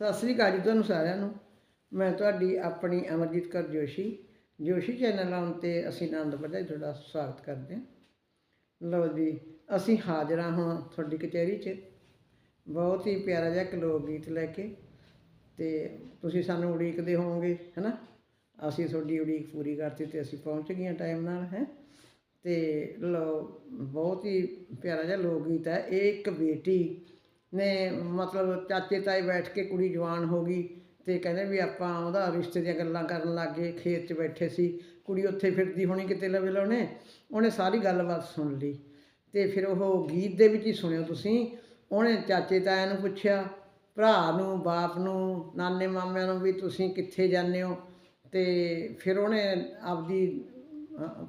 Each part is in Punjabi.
ਸਤਿ ਸ੍ਰੀ ਅਕਾਲ ਜੀ ਤੁਹਾਨੂੰ ਸਾਰਿਆਂ ਨੂੰ। ਮੈਂ ਤੁਹਾਡੀ ਆਪਣੀ ਅਮਰਜੀਤ ਕੌਰ ਜੋਸ਼ੀ। ਜੋਸ਼ੀ ਚੈਨਲ ਆਉਣ ਤੇ ਅਸੀਂ ਆਨੰਦ ਵਧਾਈ ਤੁਹਾਡਾ ਸਵਾਗਤ ਕਰਦੇ ਹਾਂ। ਲਓ ਜੀ, ਅਸੀਂ ਹਾਜ਼ਰ ਹਾਂ ਹੁਣ ਤੁਹਾਡੀ ਕਚਹਿਰੀ 'ਚ। ਬਹੁਤ ਹੀ ਪਿਆਰਾ ਜਿਹਾ ਇੱਕ ਲੋਕ ਗੀਤ ਲੈ ਕੇ ਤੇ ਤੁਸੀਂ ਸਾਨੂੰ ਉਡੀਕਦੇ ਹੋਵੋਗੇ, ਹੈਨਾ? ਅਸੀਂ ਤੁਹਾਡੀ ਉਡੀਕ ਪੂਰੀ ਕਰਤੀ ਤੇ ਅਸੀਂ ਪਹੁੰਚ ਗਈਆਂ ਟਾਈਮ ਨਾਲ, ਹੈ? ਤੇ ਲਓ, ਬਹੁਤ ਹੀ ਪਿਆਰਾ ਜਿਹਾ ਲੋਕ ਗੀਤ ਹੈ। ਇਹ ਇੱਕ ਬੇਟੀ ਨੇ ਮਤਲਬ ਚਾਚੇ ਤਾਏ ਬੈਠ ਕੇ ਕੁੜੀ ਜਵਾਨ ਹੋ ਗਈ ਅਤੇ ਕਹਿੰਦੇ ਵੀ ਆਪਾਂ ਉਹਦਾ ਰਿਸ਼ਤੇ ਦੀਆਂ ਗੱਲਾਂ ਕਰਨ ਲੱਗ ਗਏ, ਖੇਤ 'ਚ ਬੈਠੇ ਸੀ, ਕੁੜੀ ਉੱਥੇ ਫਿਰਦੀ ਹੋਣੀ ਕਿਤੇ ਲਵੇ ਲਾਉਣੇ। ਉਹਨੇ ਸਾਰੀ ਗੱਲਬਾਤ ਸੁਣ ਲਈ ਅਤੇ ਫਿਰ ਉਹ ਗੀਤ ਦੇ ਵਿੱਚ ਹੀ ਸੁਣਿਓ ਤੁਸੀਂ, ਉਹਨੇ ਚਾਚੇ ਤਾਇਆਂ ਨੂੰ ਪੁੱਛਿਆ, ਭਰਾ ਨੂੰ, ਬਾਪ ਨੂੰ, ਨਾਨੇ ਮਾਮਿਆਂ ਨੂੰ ਵੀ ਤੁਸੀਂ ਕਿੱਥੇ ਜਾਂਦੇ ਹੋ? ਅਤੇ ਫਿਰ ਉਹਨੇ ਆਪਦੀ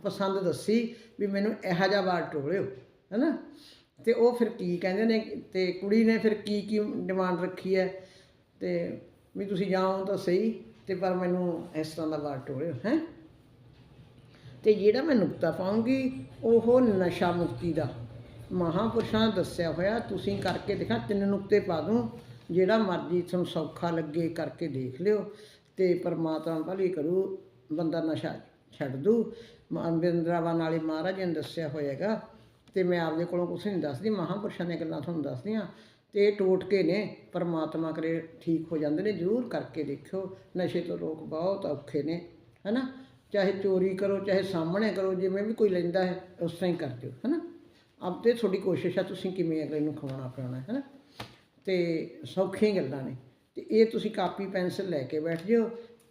ਪਸੰਦ ਦੱਸੀ ਵੀ ਮੈਨੂੰ ਇਹੋ ਜਿਹਾ ਵਾਰ ਟੋਲਿਓ ਹੈ ਨਾ ਤੇ ਉਹ ਫਿਰ ਕੀ ਕਹਿੰਦੇ ਨੇ ਤੇ ਕੁੜੀ ਨੇ ਫਿਰ ਕੀ ਕੀ ਡਿਮਾਂਡ ਰੱਖੀ ਹੈ ਤੇ ਵੀ ਤੁਸੀਂ ਜਾਓ ਤਾਂ ਸਹੀ ਤੇ ਪਰ ਮੈਨੂੰ ਇਸ ਤਰ੍ਹਾਂ ਦਾ ਵਾਰ ਟੋਲਿਓ, ਹੈ? ਤੇ ਜਿਹੜਾ ਮੈਂ ਨੁਕਤਾ ਪਾਉਂਗੀ, ਉਹ ਨਸ਼ਾ ਮੁਕਤੀ ਦਾ। ਮਹਾਂਪੁਰਸ਼ਾਂ ਨੇ ਦੱਸਿਆ ਹੋਇਆ, ਤੁਸੀਂ ਕਰਕੇ ਦੇਖਾਂ, ਤਿੰਨ ਨੁਕਤੇ ਪਾ ਦੂੰ, ਜਿਹੜਾ ਮਰਜ਼ੀ ਤੁਹਾਨੂੰ ਸੌਖਾ ਲੱਗੇ ਕਰਕੇ ਦੇਖ ਲਿਓ ਤੇ ਪਰਮਾਤਮਾ ਭਲੀ ਕਰੂ, ਬੰਦਾ ਨਸ਼ਾ ਛੱਡ ਦੂ। ਬਿੰਦਰਾਵਾਂ ਨਾਲੇ ਮਹਾਰਾਜ ਨੇ ਦੱਸਿਆ ਹੋਏਗਾ ਤੇ ਮੈਂ ਆਪਦੇ ਕੋਲੋਂ ਕੁਛ ਨਹੀਂ ਦੱਸਦੀ, ਮਹਾਂਪੁਰਸ਼ਾਂ ਦੀਆਂ ਗੱਲਾਂ ਤੁਹਾਨੂੰ ਦੱਸਦੀ ਦੱਸਦੀਆਂ। ਤੇ ਇਹ ਟੋਟਕੇ ਨੇ, ਪਰਮਾਤਮਾ ਕਰੇ ਠੀਕ ਹੋ ਜਾਂਦੇ ਨੇ, ਜ਼ਰੂਰ ਕਰਕੇ ਦੇਖਿਓ। ਨਸ਼ੇ ਤੋਂ ਲੋਕ ਬਹੁਤ ਔਖੇ ਨੇ, ਹੈਨਾ? ਚਾਹੇ ਚੋਰੀ ਕਰੋ, ਚਾਹੇ ਸਾਹਮਣੇ ਕਰੋ, ਜਿਵੇਂ ਵੀ ਕੋਈ ਲੈਂਦਾ ਹੈ, ਉਸ ਤਰ੍ਹਾਂ ਹੀ ਕਰ ਦਿਓ, ਹੈਨਾ? ਆਪ ਤੇ ਤੁਹਾਡੀ ਕੋਸ਼ਿਸ਼ ਆ, ਤੁਸੀਂ ਕਿਵੇਂ ਅਗਲੇ ਨੂੰ ਖਵਾਉਣਾ ਪਿਆਉਣਾ ਹੈ, ਹੈਨਾ? ਤੇ ਸੌਖੀਆਂ ਗੱਲਾਂ ਨੇ। ਤੇ ਇਹ ਤੁਸੀਂ ਕਾਪੀ, ਪੈਨਸਲ ਲੈ ਕੇ ਬੈਠ ਜਿਓ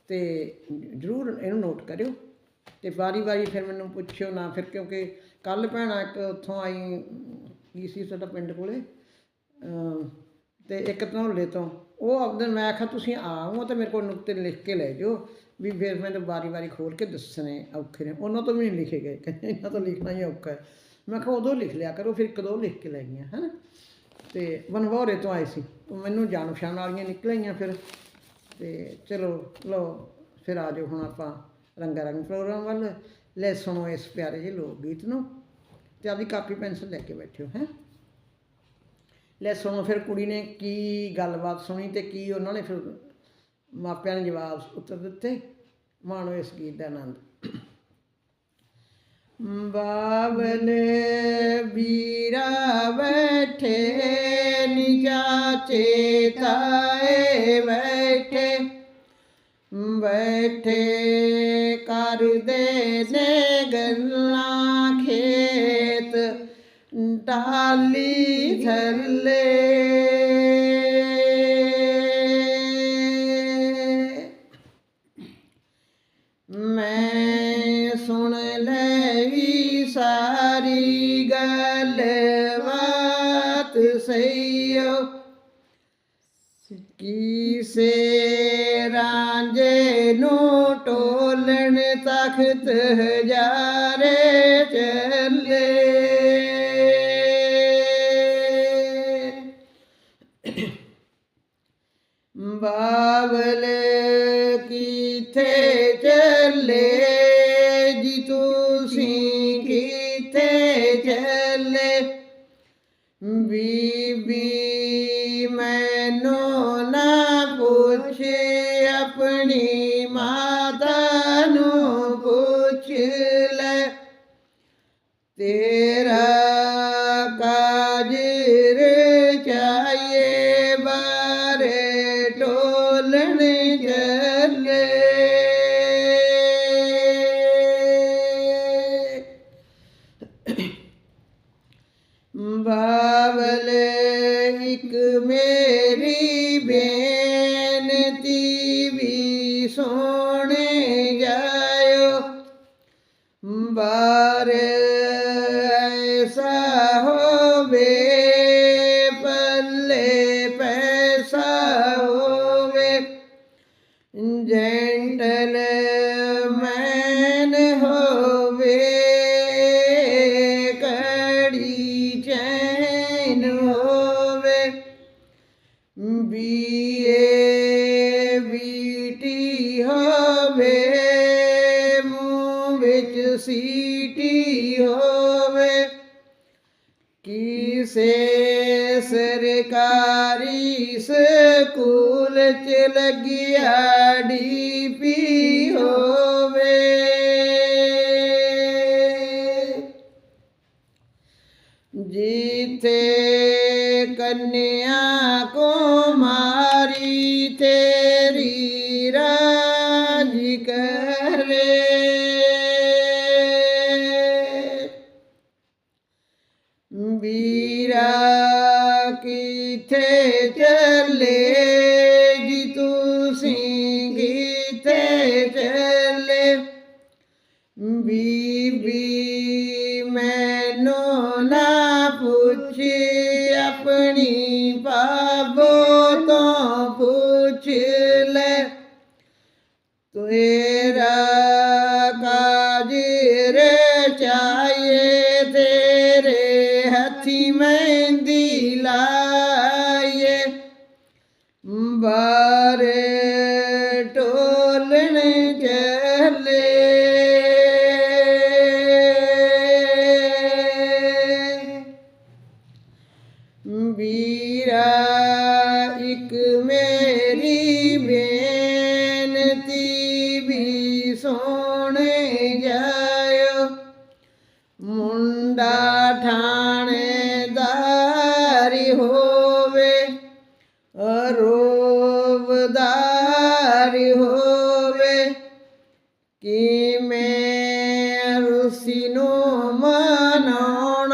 ਤੇ ਜ਼ਰੂਰ ਇਹਨੂੰ ਨੋਟ ਕਰਿਓ। ਤੇ ਵਾਰੀ ਵਾਰੀ ਫਿਰ ਮੈਨੂੰ ਪੁੱਛਿਓ ਨਾ, ਫਿਰ ਕਿਉਂਕਿ ਕੱਲ ਭੈਣਾ ਇੱਕ ਉੱਥੋਂ ਆਈ, ਕੀ ਸੀ ਤੁਹਾਡਾ ਪਿੰਡ ਕੋਲੇ, ਅਮ, ਤੇ ਇੱਕ ਧਨੋਲੇ ਤੋਂ। ਉਹ ਆਪਦੇ ਮੈਂ ਆਖਿਆ ਤੁਸੀਂ ਆਓ ਤਾਂ ਮੇਰੇ ਕੋਲ ਨੁਕਤੇ ਲਿਖ ਕੇ ਲੈ ਜਾਓ, ਵੀ ਫਿਰ ਮੈਂ ਤਾਂ ਵਾਰੀ ਵਾਰੀ ਖੋਲ ਕੇ ਦੱਸਣੇ ਔਖੇ ਨੇ। ਉਹਨਾਂ ਤੋਂ ਵੀ ਨਹੀਂ ਲਿਖੇ ਗਏ, ਕਹਿੰਦੇ ਇਹਨਾਂ ਤੋਂ ਲਿਖਣਾ ਹੀ ਔਖਾ ਹੈ। ਮੈਂ ਕਿਹਾ, ਉਦੋਂ ਲਿਖ ਲਿਆ ਕਰੋ, ਫਿਰ ਇੱਕ ਦੋ ਲਿਖ ਕੇ ਲੈ ਗਈਆਂ, ਹੈਨਾ? ਤੇ ਵਨਵੋਰੇ ਤੋਂ ਆਏ ਸੀ। ਮੈਨੂੰ ਜਾਣ ਪਛਾਣ ਵਾਲੀਆਂ ਨਿਕਲੀਆਂ ਫਿਰ। ਤੇ ਚਲੋ, ਲਓ, ਫਿਰ ਆ ਜਾਓ ਹੁਣ ਆਪਾਂ ਰੰਗਾ ਰੰਗ ਪ੍ਰੋਗਰਾਮ ਵੱਲ। ਲੈ ਸੁਣੋ ਇਸ ਪਿਆਰੇ ਜਿਹੇ ਲੋਕ ਗੀਤ ਨੂੰ ਤੇ ਆਪਦੀ ਕਾਪੀ ਪੈਨਸਲ ਲੈ ਕੇ ਬੈਠਿਓ ਹੈ ਲੈ ਸੁਣੋ ਫਿਰ ਕੁੜੀ ਨੇ ਕੀ ਗੱਲਬਾਤ ਸੁਣੀ ਤੇ ਕੀ ਉਹਨਾਂ ਨੇ ਫਿਰ ਮਾਪਿਆਂ ਨੇ ਜਵਾਬ ਉੱਤਰ ਦਿੱਤੇ। ਮਾਣੋ ਇਸ ਗੀਤ ਦਾ ਆਨੰਦ। ਬਾਬਲੇ ਵੀਰਾ ਬੈਠੇ, ਨਿਜਾ ਚੇਤਾਏ ਬੈਠੇ। ਬੈਠੇ ਕਰਦੇ ਨੇ ਗੱਲਾਂ ਖੇਤ ਡਾਲੀ ਥੱਲੇ। ਟੋਲਣ ਤਖਤ ਹਜ਼ਾਰੇ ਚੱਲੇ। ਬਾਬਲ ਕਿਥੇ ਚੱਲੇ? ਜੀ ਤੁਸੀਂ ਕਿਥੇ ਚੱਲੇ? ਬੀਬੀ ਮੈਨੂੰ ਨਾ ਪੁੱਛ ਆਪਣੀ ਬੀਏ ਬੀਟੀ ਹੋਵੇ ਮੂੰਹ ਵਿੱਚ ਸੀਟੀ ਹੋਵੇ। ਕਿਸੇ ਸਰਕਾਰੀ ਸਕੂਲ ਚ ਲੱਗਿਆ ਜੀਤੇ ਕੰਨਿਆ ਪੁੱਛ ਆਪਣੀ ਬਾਬੋ ਤੋਂ ਰੁਸੀ ਨੂੰ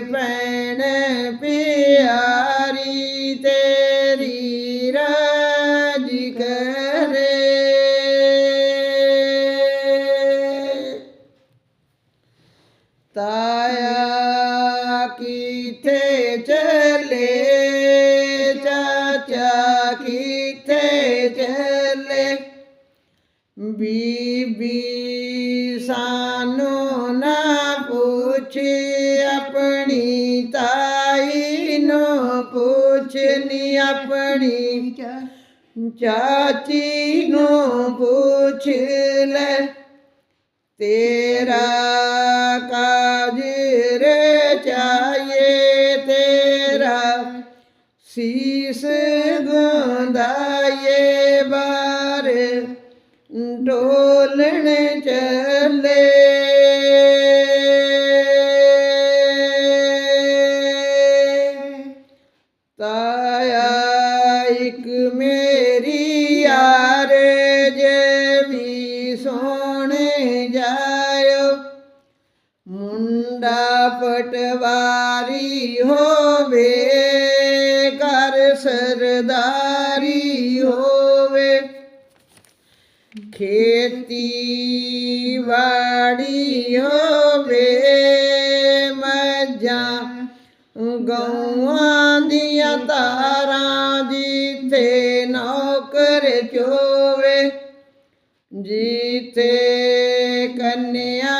ਭੈਣ ਪਿਆਰੀ, ਤੇਰੀ ਰਾਜ ਕਰੇ। ਤਾਇਆ ਕਿਥੇ ਚਲੇ? ਚਾਚਾ ਕਿਥੇ ਚਲੇ? ਬੀਬੀ ਸਾਨੂੰ ਨਾ ਪੁੱਛੀ। ਚਾਚੀ ਨੂੰ ਪੁੱਛ ਲੈ ਤੇਰਾ ਕਾਜ ਰਚਾਏ ਤੇਰਾ ਸੀਸ ਗੁੰਦਾਏ ਬਾਰ ਡੋਲਣ 'ਚ ਖੇਤੀ ਵਾੜੀ ਹੋਵੇ ਮੱਝਾਂ ਗਊਆਂ ਦੀਆਂ ਤਾਰਾਂ ਜਿੱਥੇ ਨੌਕਰ ਚੋਵੇ ਜਿੱਥੇ ਕੰਨਿਆ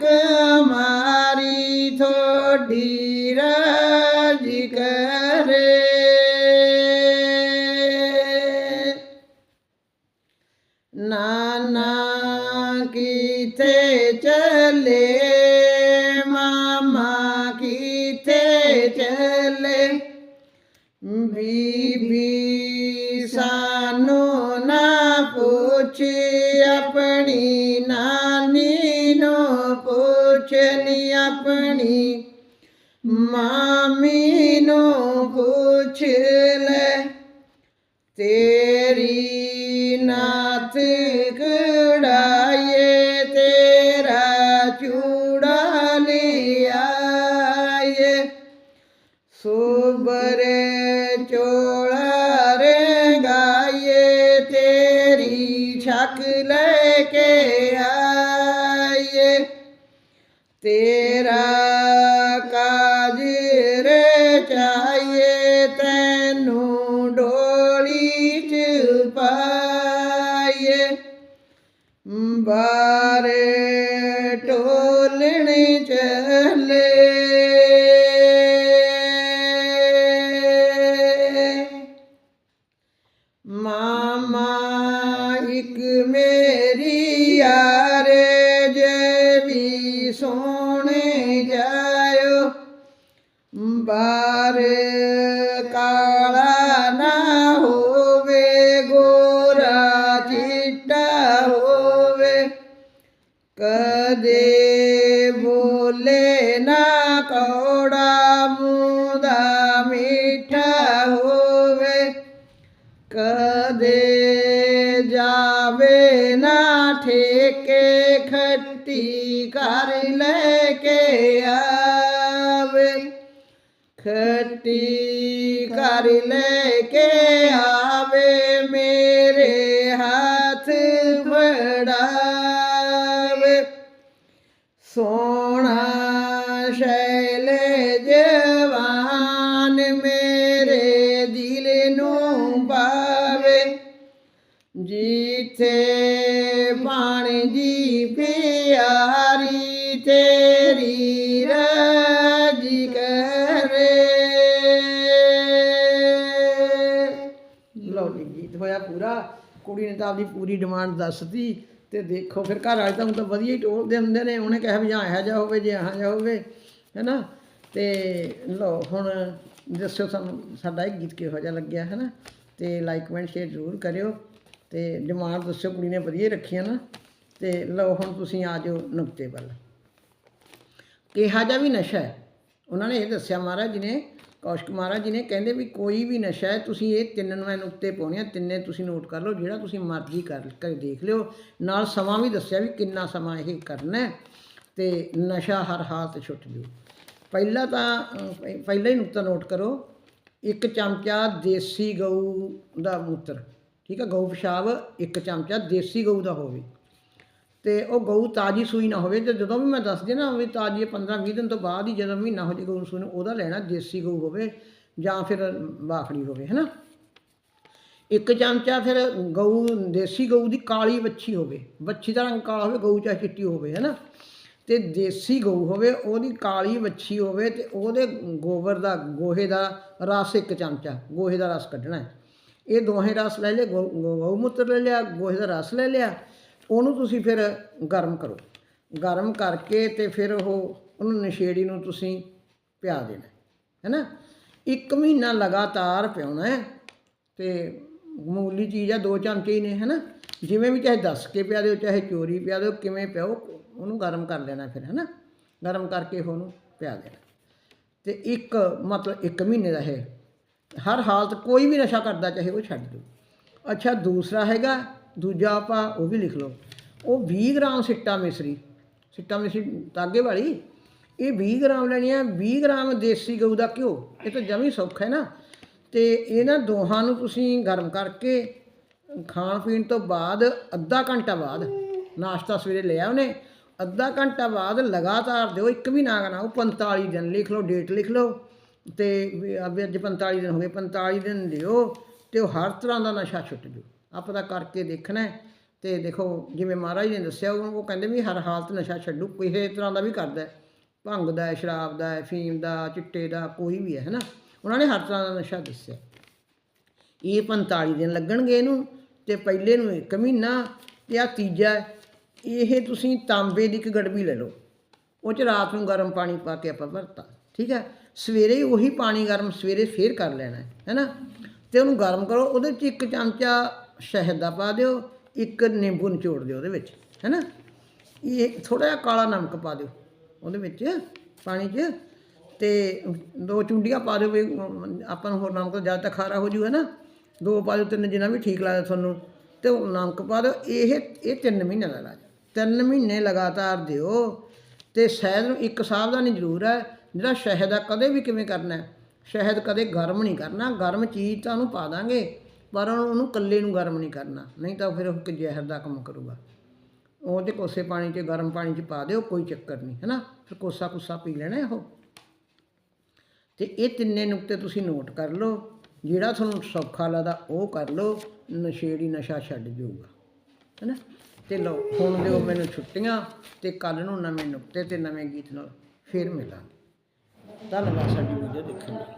ਕਮਾਰੀ ਥੋੜੀ ਰਾਜ ਕਰੇ ਨਾਨਾ ਕਿਥੇ ਚਲੇ? ਮਾਮਾ ਕਿਥੇ ਚਲੇ? ਬੀਬੀ ਸਾਨੂੰ ਨਾ ਪੁੱਛ, ਆਪਣੀ ਨਾਨੀ ਨੂੰ ਪੁੱਛਨੀ ਆਪਣੀ। ਮਾਮੀ ਨੂੰ ਪੁੱਛ ਲੈ, ਤੇਰੀ ਕਾਲਾ ਨਾ ਹੋਵੇ, ਗੋਰਾ ਚਿੱਟਾ ਹੋਵੇ। ਕਦੇ ਬੋਲੇ ਨਾ ਕੌੜਾ ਮੂੰਹ ਮਿੱਠਾ ਹੋਵੇ। ਕਦੇ ਜਾਵੇ ਨਾ ਠੇਕੇ ਖੱਟੀ ਕਰ ਲੈ ਕੇ ਆਵੇ ਖੱਟੀ ਕਰ ਲੈ ਕੇ ਆਵੇ। ਕੁੜੀ ਨੇ ਤਾਂ ਆਪਦੀ ਪੂਰੀ ਡਿਮਾਂਡ ਦੱਸਤੀ ਤੇ ਦੇਖੋ ਫਿਰ ਘਰ ਵਾਲੇ ਤਾਂ ਊਂ ਤਾਂ ਵਧੀਆ ਹੀ ਟੋਲਦੇ ਹੁੰਦੇ ਨੇ, ਉਹਨੇ ਕਿਹਾ ਵੀ ਜਾਂ ਇਹੋ ਜਿਹਾ ਹੋਵੇ, ਜੇ ਆਹ ਜਿਹਾ ਹੋਵੇ, ਹੈਨਾ? ਤੇ ਲਓ, ਹੁਣ ਦੱਸਿਓ ਸਾਨੂੰ, ਸਾਡਾ ਇਹ ਗੀਤ ਕਿਹੋ ਜਿਹਾ ਲੱਗਿਆ, ਹੈਨਾ? ਤੇ ਲਾਈਕ ਕਮੈਂਟ ਸ਼ੇਅਰ ਜ਼ਰੂਰ ਕਰਿਓ ਤੇ ਡਿਮਾਂਡ ਦੱਸਿਓ ਕੁੜੀ ਨੇ ਵਧੀਆ ਹੀ ਰੱਖੀਆਂ ਨਾ? ਤੇ ਲਓ, ਹੁਣ ਤੁਸੀਂ ਆ ਜਾਓ ਨੁਕਤੇ ਵੱਲ। ਕਿਹਾ ਜਾ ਵੀ ਨਸ਼ਾ ਹੈ। ਉਹਨਾਂ ਨੇ ਇਹ ਦੱਸਿਆ ਮਹਾਰਾਜ ਜੀ ਨੇ ਕੌਸ਼ਿਕ ਮਹਾਰਾਜ ਜੀ ਨੇ ਕਹਿੰਦੇ ਵੀ ਕੋਈ ਵੀ ਨਸ਼ਾ ਹੈ ਤੁਸੀਂ ਇਹ ਤਿੰਨ ਨੂੰ ਨੁਕਤੇ ਪਾਉਣੇ ਆ ਤਿੰਨੇ ਤੁਸੀਂ ਨੋਟ ਕਰ ਲਓ ਜਿਹੜਾ ਤੁਸੀਂ ਮਰਜ਼ੀ ਕਰ ਕੇ ਦੇਖ ਲਿਓ। ਨਾਲ ਸਮਾਂ ਵੀ ਦੱਸਿਆ ਵੀ ਕਿੰਨਾ ਸਮਾਂ ਇਹ ਕਰਨਾ ਹੈ ਤੇ ਨਸ਼ਾ ਹਰ ਹਾਲਤ ਛੁੱਟ ਜੂ। ਪਹਿਲਾ ਤਾਂ ਅਹ, ਪਹਿਲਾ ਹੀ ਨੁਕਤਾ ਨੋਟ ਕਰੋ ਇੱਕ ਚਮਚਾ ਦੇਸੀ ਗਊ ਦਾ ਮੂਤਰ ਠੀਕ ਹੈ ਗਊ ਪਿਸ਼ਾਬ ਇੱਕ ਚਮਚਾ ਦੇਸੀ ਗਊ ਦਾ ਹੋਵੇ। ਤੇ ਉਹ ਗਊ ਤਾਜੀ ਸੂਈ ਨਾ ਹੋਵੇ ਤੇ ਜਦੋਂ ਵੀ ਮੈਂ ਦੱਸਦੀ ਨਾ ਵੀ ਤਾਜੀ 15 20 ਦਿਨ ਤੋਂ ਬਾਅਦ ਹੀ ਜਦੋਂ ਮਹੀਨਾ ਹੋ ਜੇ ਗਊ ਸੂਈ ਨੂੰ, ਉਹਦਾ ਲੈਣਾ ਦੇਸੀ ਗਊ ਹੋਵੇ ਜਾਂ ਫਿਰ ਬਾਖੜੀ ਹੋਵੇ, ਹੈਨਾ? ਇੱਕ ਚਮਚਾ ਫਿਰ ਗਊ, ਦੇਸੀ ਗਊ ਦੀ ਕਾਲੀ ਵੱਛੀ ਹੋਵੇ, ਵੱਛੀ ਦਾ ਰੰਗ ਕਾਲਾ ਹੋਵੇ, ਗਊ ਚਾਹੇ ਚਿੱਟੀ ਹੋਵੇ, ਹੈਨਾ? ਤੇ ਦੇਸੀ ਗਊ ਹੋਵੇ, ਉਹਦੀ ਕਾਲੀ ਵੱਛੀ ਹੋਵੇ ਤੇ ਉਹਦੇ ਗੋਬਰ ਦਾ, ਗੋਹੇ ਦਾ ਰਸ ਇੱਕ ਚਮਚਾ, ਗੋਹੇ ਦਾ ਰਸ ਕੱਢਣਾ ਇਹ ਦੋਹੇ ਰਸ ਲੈ ਲਿਆ ਗਊ ਗਊ ਮੂਤਰ ਲੈ ਲਿਆ, ਗੋਹੇ ਦਾ ਰਸ ਲੈ ਲਿਆ। ਉਹਨੂੰ ਤੁਸੀਂ ਫਿਰ ਗਰਮ ਕਰੋ। ਗਰਮ ਕਰਕੇ ਤੇ ਫਿਰ ਉਹ ਉਹਨੂੰ ਨਸ਼ੇੜੀ ਨੂੰ ਤੁਸੀਂ ਪਿਆ ਦੇਣਾ ਹੈ ਨਾ ਇੱਕ ਮਹੀਨਾ ਲਗਾਤਾਰ ਪਿਆਉਣਾ ਹੈ ਤੇ ਮਾਮੂਲੀ ਚੀਜ਼ ਆ, ਦੋ ਚਮਚੇ ਹੀ ਨੇ ਹੈ ਨਾ ਜਿਵੇਂ ਵੀ ਚਾਹੇ ਦੱਸ ਕੇ ਪਿਆ ਦਿਓ, ਚਾਹੇ ਚੋਰੀ ਪਿਆ ਦਿਓ, ਕਿਵੇਂ ਪਿਓ, ਉਹਨੂੰ ਗਰਮ ਕਰ ਲੈਣਾ ਫਿਰ ਹੈ ਨਾ ਗਰਮ ਕਰਕੇ ਉਹਨੂੰ ਪਿਆ ਦੇਣਾ। ਤੇ ਇੱਕ ਮਤਲਬ ਇੱਕ ਮਹੀਨੇ ਦਾ ਹੈ ਹਰ ਹਾਲਤ ਕੋਈ ਵੀ ਨਸ਼ਾ ਕਰਦਾ, ਚਾਹੇ ਉਹ ਛੱਡ ਦਿਓ। ਅੱਛਾ, ਦੂਸਰਾ ਹੈਗਾ ਦੂਜਾ ਆਪਾਂ ਉਹ ਵੀ ਲਿਖ ਲਓ। ਉਹ 20 ਗ੍ਰਾਮ ਸਿੱਟਾ ਮਿਸਰੀ। ਸਿੱਟਾ ਮਿਸਰੀ ਤਾਗੇ ਵਾਲੀ। ਇਹ 20 ਗ੍ਰਾਮ ਲੈਣੀ ਹੈ 20 ਗ੍ਰਾਮ ਦੇਸੀ ਗਊ ਦਾ ਘਿਓ। ਇਹ ਤਾਂ ਜਮੀ ਸੌਖਾ ਹੈ ਨਾ। ਤੇ ਇਹਨਾਂ ਦੋਹਾਂ ਨੂੰ ਤੁਸੀਂ ਗਰਮ ਕਰਕੇ ਖਾਣ ਪੀਣ ਤੋਂ ਬਾਅਦ ਅੱਧਾ ਘੰਟਾ ਬਾਅਦ ਨਾਸ਼ਤਾ ਸਵੇਰੇ ਲਿਆ ਉਹਨੇ। ਅੱਧਾ ਘੰਟਾ ਬਾਅਦ ਲਗਾਤਾਰ ਦਿਓ। ਇੱਕ ਵੀ ਨਾ ਗਣਾ ਉਹ 45 ਦਿਨ ਲਿਖ ਲਓ, ਡੇਟ ਲਿਖ ਲਓ। ਤੇ ਵੀ ਅੱਜ 45 ਦਿਨ ਹੋ ਗਏ। 45 ਦਿਨ ਦਿਓ ਤੇ ਉਹ ਹਰ ਤਰ੍ਹਾਂ ਦਾ ਨਸ਼ਾ ਛੁੱਟ ਜੂ। ਆਪਾਂ ਕਰਕੇ ਦੇਖਣਾ ਹੈ। ਤੇ ਦੇਖੋ, ਜਿਵੇਂ ਮਹਾਰਾਜ ਨੇ ਦੱਸਿਆ, ਉਹ ਕਹਿੰਦੇ ਵੀ ਹਰ ਹਾਲਤ ਨਸ਼ਾ ਛੱਡੂ ਕਿਸੇ ਤਰ੍ਹਾਂ ਦਾ ਵੀ ਕਰਦਾ ਹੈ। ਭੰਗ ਦਾ ਸ਼ਰਾਬ ਦਾ ਫੀਮ ਦਾ, ਚਿੱਟੇ ਦਾ, ਕੋਈ ਵੀ ਹੈ, ਹੈਨਾ? ਉਹਨਾਂ ਨੇ ਹਰ ਤਰ੍ਹਾਂ ਦਾ ਨਸ਼ਾ ਦੱਸਿਆ। ਇਹ 45 ਦਿਨ ਲੱਗਣਗੇ ਇਹਨੂੰ, ਤੇ ਪਹਿਲੇ ਨੂੰ ਇੱਕ ਮਹੀਨਾ, ਤੇ ਆ ਤੀਜਾ ਇਹ ਤੁਸੀਂ ਤਾਂਬੇ ਦੀ ਇੱਕ ਗੜਬੀ ਲੈ ਲਓ। ਉਹ ਚ ਰਾਤ ਨੂੰ ਗਰਮ ਪਾਣੀ ਪਾ ਕੇ ਆਪਾਂ ਵਰਤਾ, ਠੀਕ ਹੈ? ਸਵੇਰੇ ਉਹੀ ਪਾਣੀ ਗਰਮ ਸਵੇਰੇ ਫੇਰ ਕਰ ਲੈਣਾ ਹੈ, ਹੈਨਾ? ਤੇ ਉਹਨੂੰ ਗਰਮ ਕਰੋ, ਉਹਦੇ ਚ ਇੱਕ ਚਮਚਾ ਸ਼ਹਿਦ ਦਾ ਪਾ ਦਿਓ, ਇੱਕ ਨਿੰਬੂ ਨਿਚੋੜ ਦਿਓ ਉਹਦੇ ਵਿੱਚ, ਹੈਨਾ? ਇਹ ਥੋੜਾ ਜਿਹਾ ਕਾਲਾ ਨਮਕ ਪਾ ਦਿਓ ਉਹਦੇ ਵਿੱਚ, ਪਾਣੀ 'ਚ, ਤੇ ਦੋ ਚੁੰਡੀਆਂ ਪਾ ਦਿਓ ਵੀ ਆਪਾਂ ਨੂੰ ਹੋਰ ਨਮਕ ਜ਼ਿਆਦਾ ਤਾਂ ਖਾਰਾ ਹੋ ਜੂ ਹੈ ਨਾ ਦੋ ਪਾ ਦਿਓ, ਤਿੰਨ ਜਿੰਨਾ ਵੀ ਠੀਕ ਲੱਗਦਾ ਤੁਹਾਨੂੰ, ਤੇ ਉਹ ਨਮਕ ਪਾ ਦਿਓ, ਇਹ ਇਹ ਤਿੰਨ ਮਹੀਨੇ ਦਾ ਇਲਾਜ। ਤਿੰਨ ਮਹੀਨੇ ਲਗਾਤਾਰ ਦਿਓ, ਤੇ ਸ਼ਹਿਦ ਨੂੰ ਇੱਕ ਸਾਵਧਾਨੀ ਜ਼ਰੂਰ ਹੈ, ਜਿਹੜਾ ਸ਼ਹਿਦ ਆ ਕਦੇ ਵੀ ਕਿਵੇਂ ਕਰਨਾ ਸ਼ਹਿਦ ਕਦੇ ਗਰਮ ਨਹੀਂ ਕਰਨਾ, ਗਰਮ ਚੀਜ਼ ਤੁਹਾਨੂੰ ਪਾ ਦਾਂਗੇ। ਪਰ ਉਹਨੂੰ ਉਹਨੂੰ ਇਕੱਲੇ ਨੂੰ ਗਰਮ ਨਹੀਂ ਕਰਨਾ, ਨਹੀਂ ਤਾਂ ਫਿਰ ਉਹ ਇੱਕ ਜ਼ਹਿਰ ਦਾ ਕੰਮ ਕਰੂਗਾ। ਉਹ ਤੇ ਕੋਸੇ ਪਾਣੀ 'ਚ, ਗਰਮ ਪਾਣੀ 'ਚ ਪਾ ਦਿਓ, ਕੋਈ ਚੱਕਰ ਨਹੀਂ ਹੈ ਨਾ ਫਿਰ ਕੋਸਾ ਕੁੱਸਾ ਪੀ ਲੈਣਾ ਉਹ। ਤੇ ਇਹ ਤਿੰਨੇ ਨੁਕਤੇ ਤੁਸੀਂ ਨੋਟ ਕਰ ਲਓ, ਜਿਹੜਾ ਤੁਹਾਨੂੰ ਸੌਖਾ ਲੱਗਦਾ ਉਹ ਕਰ ਲਓ, ਨਸ਼ੇੜੀ ਨਸ਼ਾ ਛੱਡ ਜਾਊਗਾ ਹੈ ਨਾ ਤੇ ਲਓ, ਹੁਣ ਦਿਓ ਮੈਨੂੰ ਛੁੱਟੀਆਂ, ਤੇ ਕੱਲ ਨੂੰ ਨਵੇਂ ਨੁਕਤੇ ਤੇ ਨਵੇਂ ਗੀਤ ਨਾਲ ਫੇਰ ਮਿਲਾਂਗੇ। ਧੰਨਵਾਦ, ਸਾਡੀ ਵੀਡੀਓ ਦੇਖਣ ਲਈ।